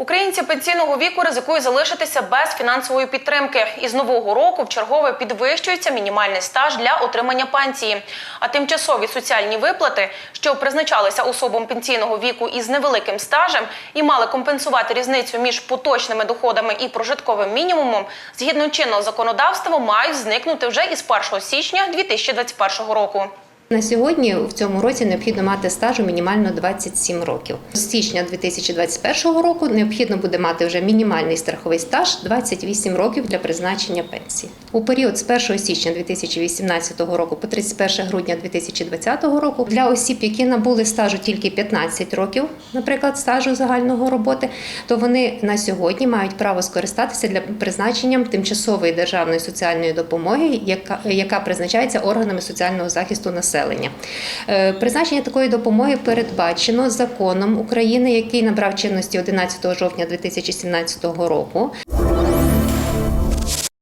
Українці пенсійного віку ризикують залишитися без фінансової підтримки. Із нового року в чергове підвищується мінімальний стаж для отримання пенсії. А тимчасові соціальні виплати, що призначалися особам пенсійного віку із невеликим стажем і мали компенсувати різницю між поточними доходами і прожитковим мінімумом, згідно чинного законодавства, мають зникнути вже із 1 січня 2021 року. На сьогодні в цьому році необхідно мати стажу мінімально 27 років. З січня 2021 року необхідно буде мати вже мінімальний страховий стаж 28 років для призначення пенсії. У період з 1 січня 2018 року по 31 грудня 2020 року для осіб, які набули стажу тільки 15 років, наприклад, стажу загального роботи, то вони на сьогодні мають право скористатися для призначенням тимчасової державної соціальної допомоги, яка, яка призначається органами соціального захисту населення. Е, Призначення такої допомоги передбачено законом України, який набрав чинності 11 жовтня 2017 року.